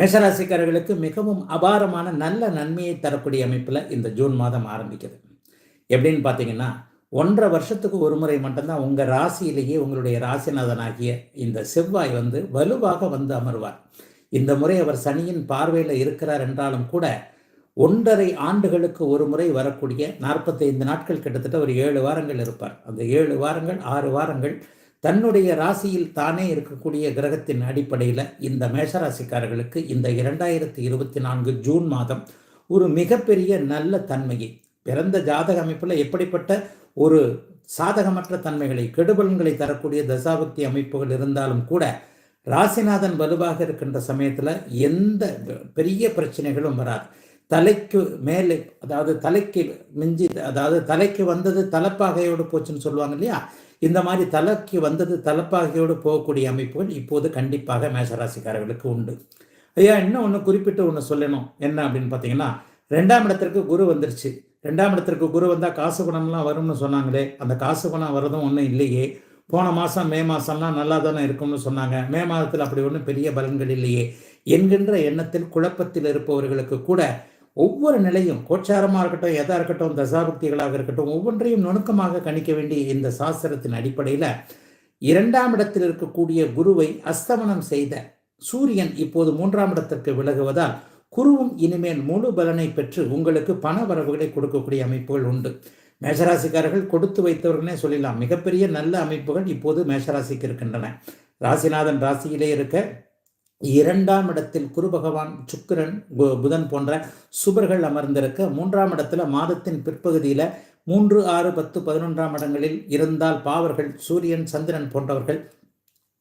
மேஷராசிக்காரர்களுக்கு மிகவும் அபாரமான நல்ல நன்மையை தரக்கூடிய அமைப்பில் இந்த ஜூன் மாதம் ஆரம்பிக்குது. எப்படின்னு பார்த்தீங்கன்னா ஒன்றரை வருஷத்துக்கு ஒரு முறை மட்டும்தான் உங்கள் ராசியிலேயே உங்களுடைய ராசிநாதனாகிய இந்த செவ்வாய் வந்து வலுவாக வந்து அமர்வார். இந்த முறை அவர் சனியின் பார்வையில் இருக்கிறார் என்றாலும் கூட ஒன்றரை ஆண்டுகளுக்கு ஒரு முறை வரக்கூடிய நாற்பத்தைந்து நாட்கள் கிட்டத்தட்ட ஒரு ஏழு வாரங்கள் இருப்பார். அந்த ஏழு வாரங்கள் ஆறு வாரங்கள் தன்னுடைய ராசியில் தானே இருக்கக்கூடிய கிரகத்தின் அடிப்படையில் இந்த மேஷராசிக்காரர்களுக்கு இந்த இரண்டாயிரத்தி இருபத்தி நான்கு ஜூன் மாதம் ஒரு மிகப்பெரிய நல்ல தன்மையை பிறந்த ஜாதக அமைப்பில் எப்படிப்பட்ட ஒரு சாதகமற்ற தன்மைகளை கெடுபலன்களை தரக்கூடிய தசாபக்தி அமைப்புகள் இருந்தாலும் கூட ராசிநாதன் வலுவாக இருக்கின்ற சமயத்தில் எந்த பெரிய பிரச்சனைகளும் வராது. தலைக்கு மேலே அதாவது தலைக்கு மிஞ்சி அதாவது தலைக்கு வந்தது தலப்பாகையோடு போச்சுன்னு சொல்லுவாங்க இல்லையா? இந்த மாதிரி தலைக்கு வந்தது தலப்பாகையோடு போகக்கூடிய அமைப்புகள் இப்போது கண்டிப்பாக மேஷராசிக்காரர்களுக்கு உண்டு. ஐயா இன்னும் ஒன்று குறிப்பிட்டு ஒன்று சொல்லணும். என்ன அப்படின்னு பார்த்தீங்கன்னா ரெண்டாம் இடத்திற்கு குரு வந்துருச்சு. ரெண்டாம் இடத்திற்கு குரு வந்தால் காசு குணம்லாம் வரும்னு சொன்னாங்களே. அந்த காசு குணம் வரதும் ஒன்றும் இல்லையே. போன மாதம் மே மாதம்லாம் நல்லா தானே இருக்கும்னு சொன்னாங்க. மே மாதத்தில் அப்படி ஒன்றும் பெரிய பலன்கள் இல்லையே. என்கின்ற எண்ணத்தில் குழப்பத்தில் இருப்பவர்களுக்கு கூட ஒவ்வொரு நிலையும் கோச்சாரமாக இருக்கட்டும் எதாக இருக்கட்டும் தசாபக்திகளாக இருக்கட்டும் ஒவ்வொன்றையும் நுணுக்கமாக கணிக்க வேண்டிய இந்த சாஸ்திரத்தின் அடிப்படையில் இரண்டாம் இடத்தில் இருக்கக்கூடிய குருவை அஸ்தமனம் செய்த சூரியன் இப்போது மூன்றாம் இடத்திற்கு விலகுவதால் குருவும் இனிமேல் முழு பலனை பெற்று உங்களுக்கு பண வரவுகளை கொடுக்கக்கூடிய அமைப்புகள் உண்டு. மேஷராசிக்காரர்கள் கொடுத்து வைத்தவர்களே சொல்லலாம். மிகப்பெரிய நல்ல அமைப்புகள் இப்போது மேஷராசிக்கு இருக்கின்றன. ராசிநாதன் ராசியிலே இருக்க இரண்டாம் இடத்தில் குரு பகவான் சுக்கிரன் புதன் போன்ற சுபர்கள் அமர்ந்திருக்க மூன்றாம் இடத்துல மாதத்தின் பிற்பகுதியில் மூன்று ஆறு பத்து பதினொன்றாம் இடங்களில் இருந்தால் பாவர்கள் சூரியன் சந்திரன் போன்றவர்கள்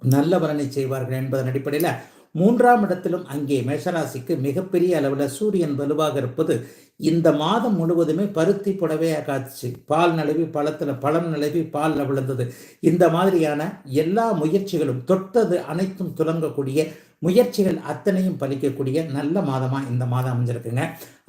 நல்ல பலனை செய்வார்கள் என்பதன் அடிப்படையில் மூன்றாம் இடத்திலும் அங்கே மேஷராசிக்கு மிகப்பெரிய அளவில் சூரியன் வலுவாக இருப்பது இந்த மாதம் முழுவதுமே பருத்தி புடவே காத்துச்சு பால் நழுவி பழத்தில் பழம் நழுவி பால் விழுந்தது இந்த மாதிரியான எல்லா முயற்சிகளும் தொட்டது அனைத்தும் துலங்கக்கூடிய முயற்சிகள் அத்தனையும் பலிக்கக்கூடிய நல்ல மாதமாக இந்த மாதம் அமைஞ்சிருக்குங்க.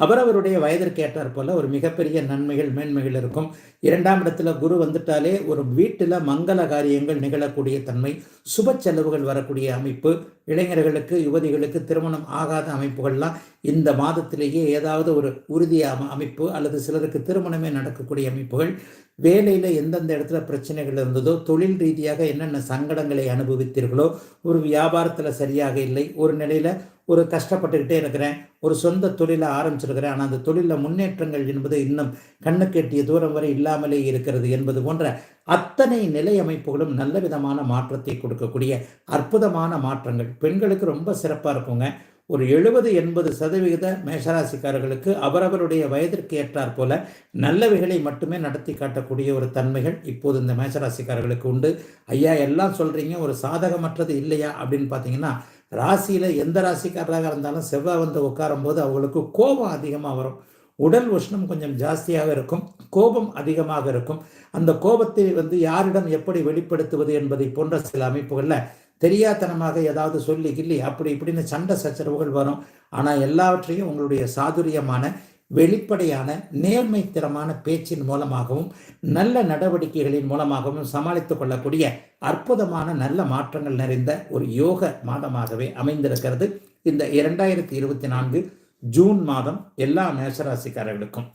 அவரவருடைய வயதிற்கு ஏற்றார் போல ஒரு மிகப்பெரிய நன்மைகள் மேன்மைகள் இருக்கும். இரண்டாம் இடத்துல குரு வந்துட்டாலே ஒரு வீட்டில் மங்கள காரியங்கள் நிகழக்கூடிய தன்மை சுப செலவுகள் வரக்கூடிய அமைப்பு. இளைஞர்களுக்கு யுவதிகளுக்கு திருமணம் ஆகாத அமைப்புகள்லாம் இந்த மாதத்திலேயே ஏதாவது ஒரு உறுதி அமைப்பு அல்லது சிலருக்கு திருமணமே நடக்கக்கூடிய அமைப்புகள் வேலையில் எந்தெந்த இடத்துல பிரச்சனைகள் இருந்ததோ தொழில் ரீதியாக என்னென்ன சங்கடங்களை அனுபவித்தீர்களோ ஒரு வியாபாரத்தில் சரியாக இல்லை ஒரு நிலையில் ஒரு கஷ்டப்பட்டுக்கிட்டே இருக்கிறேன் ஒரு சொந்த தொழிலை ஆரம்பிச்சிருக்கிறேன் ஆனால் அந்த தொழிலில் முன்னேற்றங்கள் என்பது இன்னும் கண்ணுக்கு எட்டிய தூரம் வரை இல்லாமலே இருக்கிறது என்பது போன்ற அத்தனை நிலை அமைப்புகளும் நல்ல விதமான மாற்றத்தை கொடுக்கக்கூடிய அற்புதமான மாற்றங்கள். பெண்களுக்கு ரொம்ப சிறப்பாக இருக்குங்க. ஒரு எழுபது எண்பது சதவிகித மேஷராசிக்காரர்களுக்கு அவரவருடைய வயதிற்கு ஏற்றார் போல நல்லவைகளை மட்டுமே நடத்தி காட்டக்கூடிய ஒரு தன்மைகள் இப்போது இந்த மேஷராசிக்காரர்களுக்கு உண்டு. ஐயா எல்லாம் சொல்கிறீங்க ஒரு சாதகமற்றது இல்லையா? அப்படின்னு பார்த்தீங்கன்னா ராசியில் எந்த ராசிக்காரராக இருந்தாலும் செவ்வாய் வந்து உட்காரும் போது அவங்களுக்கு கோபம் அதிகமாக வரும். உடல் உஷ்ணம் கொஞ்சம் ஜாஸ்தியாக இருக்கும். கோபம் அதிகமாக இருக்கும். அந்த கோபத்தை வந்து யாரிடம் எப்படி வெளிப்படுத்துவது என்பதை போன்ற சில அமைப்புகளில் தெரியாதனமாக ஏதாவது சொல்லி கிள்ளி அப்படி இப்படின்னு சண்டை சச்சரவுகள் வரும். ஆனால் எல்லாவற்றையும் உங்களுடைய சாதுரியமான வெளிப்படையான நேர்மைத்திறமான பேச்சின் மூலமாகவும் நல்ல நடவடிக்கைகளின் மூலமாகவும் சமாளித்து கொள்ளக்கூடிய அற்புதமான நல்ல மாற்றங்கள் நிறைந்த ஒரு யோக மாதமாகவே அமைந்திருக்கிறது. இந்த இரண்டாயிரத்தி இருபத்தி நான்கு ஜூன் மாதம் எல்லா மேஷராசிக்காரர்களுக்கும்.